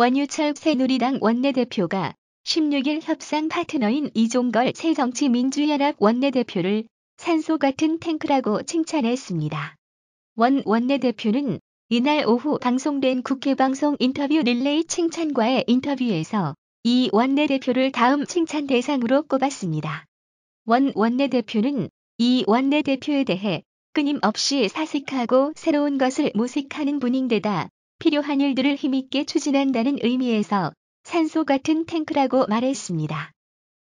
원유철 새누리당 원내대표가 16일 협상 파트너인 이종걸 새정치민주연합 원내대표를 산소 같은 탱크라고 칭찬했습니다. 원 원내대표는 이날 오후 방송된 국회 방송 인터뷰 릴레이 칭찬과의 인터뷰에서 이 원내대표를 다음 칭찬 대상으로 꼽았습니다. 원 원내대표는 이 원내대표에 대해 끊임없이 사색하고 새로운 것을 모색하는 분인데다 필요한 일들을 힘있게 추진한다는 의미에서 산소 같은 탱크라고 말했습니다.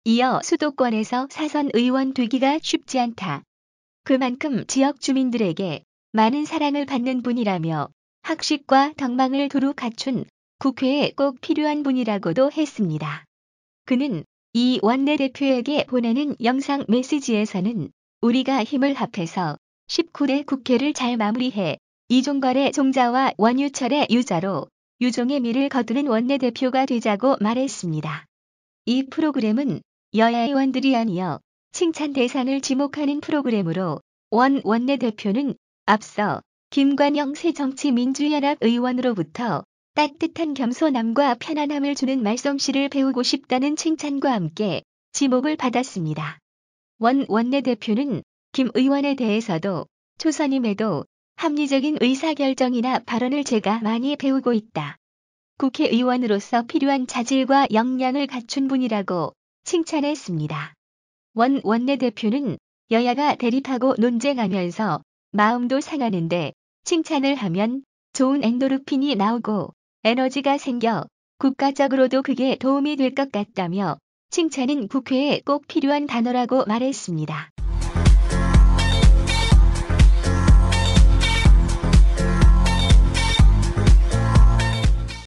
이어 수도권에서 사선 의원 되기가 쉽지 않다. 그만큼 지역 주민들에게 많은 사랑을 받는 분이라며 학식과 덕망을 두루 갖춘 국회에 꼭 필요한 분이라고도 했습니다. 그는 이 원내대표에게 보내는 영상 메시지에서는 우리가 힘을 합해서 19대 국회를 잘 마무리해 이종걸의 종자와 원유철의 유자로 유종의 미를 거두는 원내대표가 되자고 말했습니다. 이 프로그램은 여야 의원들이 아니어 칭찬 대상을 지목하는 프로그램으로 원 원내대표는 앞서 김관영 새정치민주연합 의원으로부터 따뜻한 겸손함과 편안함을 주는 말솜씨를 배우고 싶다는 칭찬과 함께 지목을 받았습니다. 원 원내대표는 김 의원에 대해서도 초선임에도 합리적인 의사결정이나 발언을 제가 많이 배우고 있다. 국회의원으로서 필요한 자질과 역량을 갖춘 분이라고 칭찬했습니다. 원 원내대표는 여야가 대립하고 논쟁하면서 마음도 상하는데 칭찬을 하면 좋은 엔도르핀이 나오고 에너지가 생겨 국가적으로도 그게 도움이 될 것 같다며 칭찬은 국회에 꼭 필요한 단어라고 말했습니다.